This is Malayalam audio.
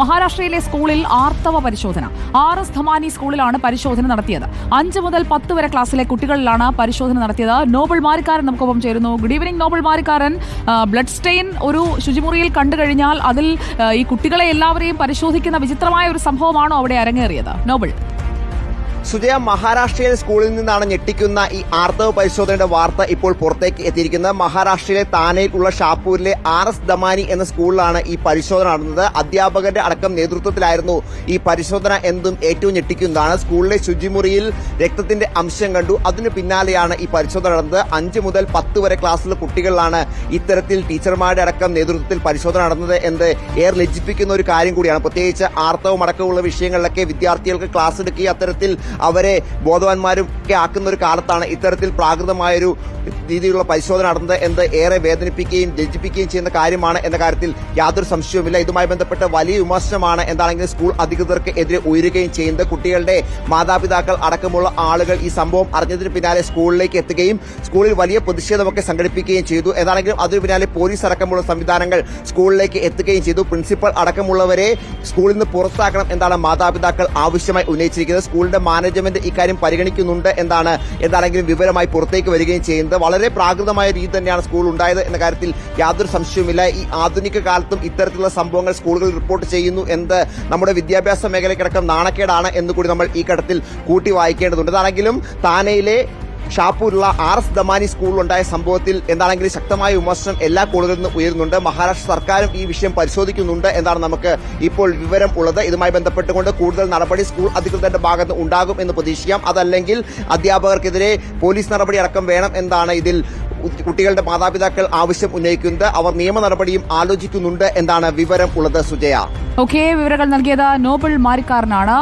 മഹാരാഷ്ട്രയിലെ സ്കൂളിൽ ആർത്തവ പരിശോധന. ആർ എസ് ധമാനി സ്കൂളിലാണ് പരിശോധന നടത്തിയത്. അഞ്ച് മുതൽ പത്ത് വരെ ക്ലാസ്സിലെ കുട്ടികളിലാണ് പരിശോധന നടത്തിയത്. നോബിൾ മാരിക്കാരൻ നമുക്കൊപ്പം ചേരുന്നു. Good evening Noble Marikkaran. Blood stain ഒരു ശുചിമുറിയിൽ കണ്ടു കഴിഞ്ഞാൽ അതിൽ ഈ കുട്ടികളെ എല്ലാവരെയും പരിശോധിക്കുന്ന വിചിത്രമായ ഒരു സംഭവമാണോ അവിടെ അരങ്ങേറിയത്? നോബിൾ സുജയ മഹാരാഷ്ട്രയിലെ സ്കൂളിൽ നിന്നാണ് ഞെട്ടിക്കുന്ന ഈ ആർത്തവ പരിശോധനയുടെ വാർത്ത ഇപ്പോൾ പുറത്തേക്ക് എത്തിയിരിക്കുന്നത്. മഹാരാഷ്ട്രയിലെ താനയിൽ ഉള്ള ഷാപ്പൂരിലെ ആർ എസ് ദമാനി എന്ന സ്കൂളിലാണ് ഈ പരിശോധന നടന്നത്. അധ്യാപകന്റെ അടക്കം നേതൃത്വത്തിലായിരുന്നു ഈ പരിശോധന എന്തും ഏറ്റവും ഞെട്ടിക്കുന്നതാണ്. സ്കൂളിലെ ശുചിമുറിയിൽ രക്തത്തിന്റെ അംശം കണ്ടു. അതിനു പിന്നാലെയാണ് ഈ പരിശോധന നടന്നത്. അഞ്ച് മുതൽ പത്ത് വരെ ക്ലാസ്സിലെ കുട്ടികളിലാണ് ഇത്തരത്തിൽ ടീച്ചർമാരുടെ അടക്കം നേതൃത്വത്തിൽ പരിശോധന നടന്നത് എന്ന് ഏറെ ലജ്ജിപ്പിക്കുന്ന ഒരു കാര്യം കൂടിയാണ്. പ്രത്യേകിച്ച് ആർത്തവം അടക്കമുള്ള വിഷയങ്ങളിലൊക്കെ വിദ്യാർത്ഥികൾക്ക് ക്ലാസ് എടുക്കുകയും അത്തരത്തിൽ അവരെ ബോധവാന്മാരും ഒക്കെ ആക്കുന്ന ഒരു കാലത്താണ് ഇത്തരത്തിൽ പ്രാകൃതമായൊരു രീതിയിലുള്ള പരിശോധന നടന്നത് എന്ത് ഏറെ വേദനിപ്പിക്കുകയും ലജ്ജിപ്പിക്കുകയും ചെയ്യുന്ന കാര്യമാണ് എന്ന കാര്യത്തിൽ യാതൊരു സംശയവുമില്ല. ഇതുമായി ബന്ധപ്പെട്ട വലിയ വിമർശനമാണ് എന്താണെങ്കിലും സ്കൂൾ അധികൃതർക്ക് എതിരെ ഉയരുകയും ചെയ്യുന്നത്. കുട്ടികളുടെ മാതാപിതാക്കൾ അടക്കമുള്ള ആളുകൾ ഈ സംഭവം അറിഞ്ഞതിന് പിന്നാലെ സ്കൂളിലേക്ക് എത്തുകയും സ്കൂളിൽ വലിയ പ്രതിഷേധമൊക്കെ സംഘടിപ്പിക്കുകയും ചെയ്തു. എന്താണെങ്കിലും അതിനു പിന്നാലെ പോലീസ് അടക്കമുള്ള സംവിധാനങ്ങൾ സ്കൂളിലേക്ക് എത്തുകയും ചെയ്തു. പ്രിൻസിപ്പൽ അടക്കമുള്ളവരെ സ്കൂളിൽ നിന്ന് പുറത്താക്കണം എന്നാണ് മാതാപിതാക്കൾ ആവശ്യമായി ഉന്നയിച്ചിരിക്കുന്നത്. സ്കൂളിന്റെ മാനേജ്മെന്റ് ഇക്കാര്യം പരിഗണിക്കുന്നുണ്ട് എന്താണ് എന്താണെങ്കിലും വിവരമായി പുറത്തേക്ക് വരികയും ചെയ്യുന്നത്. വളരെ പ്രാകൃതമായ രീതി തന്നെയാണ് സ്കൂൾ ഉണ്ടായത് എന്ന കാര്യത്തിൽ യാതൊരു സംശയവുമില്ല. ഈ ആധുനിക കാലത്തും ഇത്തരത്തിലുള്ള സംഭവങ്ങൾ സ്കൂളുകളിൽ റിപ്പോർട്ട് ചെയ്യുന്നു എന്ത് നമ്മുടെ വിദ്യാഭ്യാസ മേഖലയ്ക്കടക്കം നാണക്കേടാണ് എന്ന് കൂടി നമ്മൾ ഈ ഘട്ടത്തിൽ കൂട്ടി വായിക്കേണ്ടതുണ്ട്. അതാണെങ്കിലും താനയിലെ ഷാപ്പൂരിലുള്ള ആർ എസ് ദമാനി സ്കൂളിലുണ്ടായ സംഭവത്തിൽ എന്താണെങ്കിലും ശക്തമായ വിമർശനം എല്ലാ കോളേജിൽ നിന്നും ഉയരുന്നുണ്ട്. മഹാരാഷ്ട്ര സർക്കാരും ഈ വിഷയം പരിശോധിക്കുന്നുണ്ട് എന്നാണ് നമുക്ക് ഇപ്പോൾ വിവരം ഉള്ളത്. ഇതുമായി ബന്ധപ്പെട്ടുകൊണ്ട് കൂടുതൽ നടപടി സ്കൂൾ അധികൃതരുടെ ഭാഗത്ത് ഉണ്ടാകും എന്ന് പ്രതീക്ഷിക്കാം. അതല്ലെങ്കിൽ അധ്യാപകർക്കെതിരെ പോലീസ് നടപടി അടക്കം വേണം എന്നാണ് ഇതിൽ കുട്ടികളുടെ മാതാപിതാക്കൾ ആവശ്യം ഉന്നയിക്കുന്നത്. അവർ നിയമ നടപടിയും ആലോചിക്കുന്നുണ്ട് എന്നാണ് വിവരം ഉള്ളത് സുജയ. ഓക്കെ വിവരങ്ങൾ നൽകിയത് നോബിൾ മാരിക്കാരനാണ്.